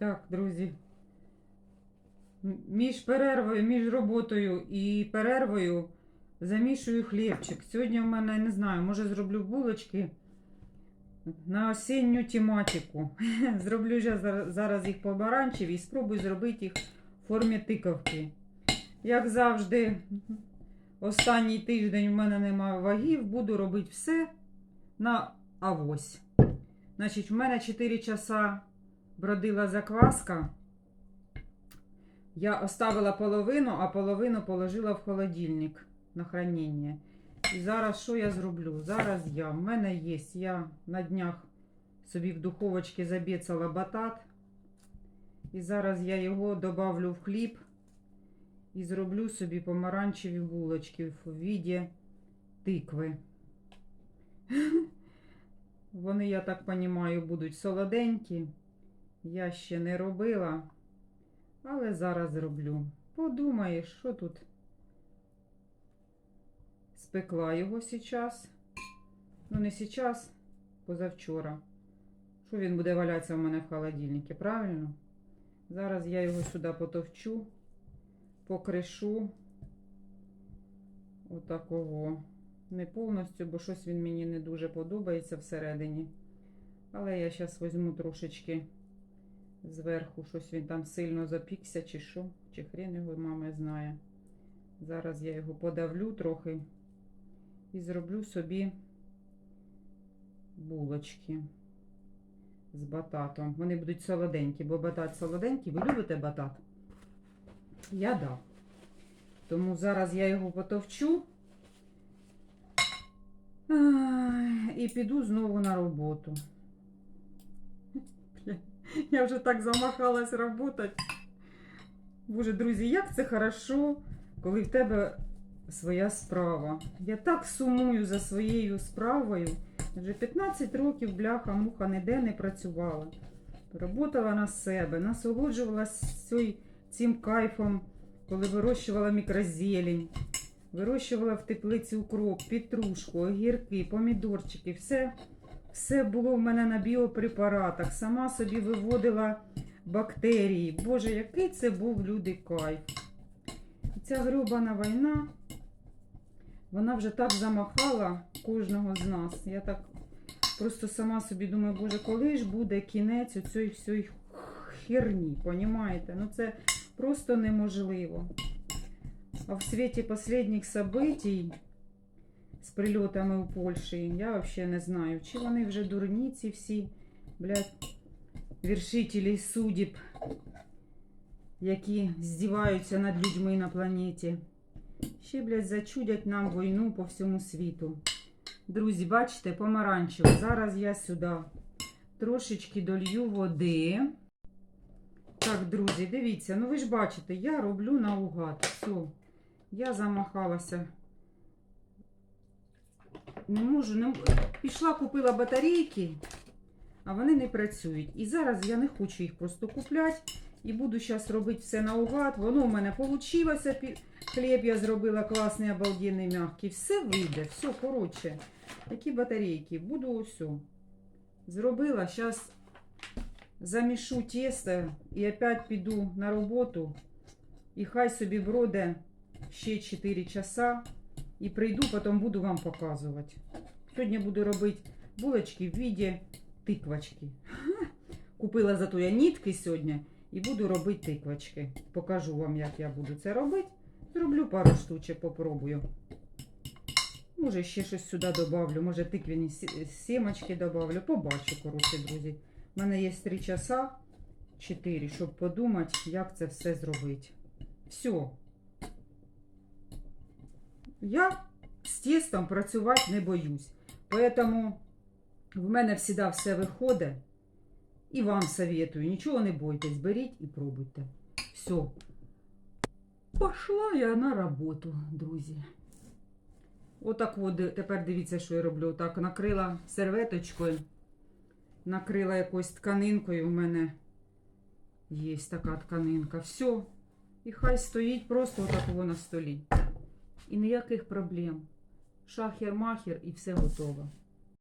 Так, друзі. Між перервою, між роботою і перервою замішую хлібчик. Сьогодні в мене не знаю, може зроблю булочки на осінню тематику. Зроблю я зараз їх помаранчеві і спробую зробити їх в формі тиковки. Як завжди, останній тиждень в мене немає вагів, буду робити все на авось. Значить, в мене 4 часа бродила закваска. Я оставила половину, а половину положила в холодильник на хранення. І зараз що я зроблю? Зараз я. В мене є. Я на днях собі в духовочці забіцала батат. І зараз я його добавлю в хліб і зроблю собі помаранчеві булочки в віді тикви. Вони, я так розумію, будуть солоденькі. Я ще не робила, але зараз зроблю. Подумаєш, що тут спекла його зараз. Ну, не зараз, позавчора. Що він буде валятися у мене в холодильнику, правильно? Зараз я його сюди потовчу, покришу. Отакого. Не повністю, бо щось він мені не дуже подобається всередині. Але я зараз візьму трошечки зверху, щось він там сильно запікся, чи що, чи хрен його мама знає. Зараз я його подавлю трохи і зроблю собі булочки з бататом. Вони будуть солоденькі, бо батат солоденький. Ви любите батат? Я да. Тому зараз я його потовчу. І піду знову на роботу. Я вже так замахалась працювати. Боже, друзі, як це хорошо, коли в тебе своя справа. Я так сумую за своєю справою. Вже 15 років бляха муха ніде не працювала. Работала на себе, насолоджувалася цим кайфом, коли вирощувала мікрозелень. Вирощувала в теплиці укроп, петрушку, огірки, помідорчики. Все, все було в мене на біопрепаратах. Сама собі виводила бактерії. Боже, який це був люди кайф. Ця грюбана війна, вона вже так замахала кожного з нас. Я так просто сама собі думаю, боже, коли ж буде кінець у цієї всієї херні, понімаєте? Ну це просто неможливо. А в свете последних событий з прильотами у Польщі, я взагалі не знаю, чи вони вже дурні ці всі, блядь, вершителі судеб, які здіваються над людьми на планеті. Ще, блядь, зачудять нам війну по всьому світу. Друзі, бачите, помаранчево. Зараз я сюди трошечки долью води. Так, друзі, дивіться, ну ви ж бачите, я роблю наугад. Все, я замахалася. Не можу, не... пішла, купила батарейки, а вони не працюють. І зараз я не хочу їх просто купляти. І буду зараз робити все наугад. Воно у мене вийшло. Хліб я зробила класний, обалденний, м'який. Все вийде, все, коротше. Такі батарейки. Буду все. Зробила. Зараз замішу тесто і опять піду на роботу. І хай собі броде ще 4 часа. І прийду, потім буду вам показувати. Сьогодні буду робити булочки в віді тиквочки. Купила зато я нитки сьогодні і буду робити тиквочки. Покажу вам, як я буду це робити. Зроблю пару штучок, попробую. Може, ще щось сюди добавлю, може тиквяні сі- сімочки добавлю. Побачу, коротше, друзі. У мене є 3 часа, 4, щоб подумати, як це все зробити. Все. Я з тістом працювати не боюсь. Поэтому в мене завжди все виходить. І вам советую, нічого не бойтесь, беріть і пробуйте. Все. Пошла я на роботу, друзі. Отак от тепер дивіться, що я роблю. Так, накрила серветочкою, накрила якоюсь тканинкою. У мене є така тканинка. Все. І хай стоїть просто отак на столі. І ніяких проблем. Шахер-махер і все готово.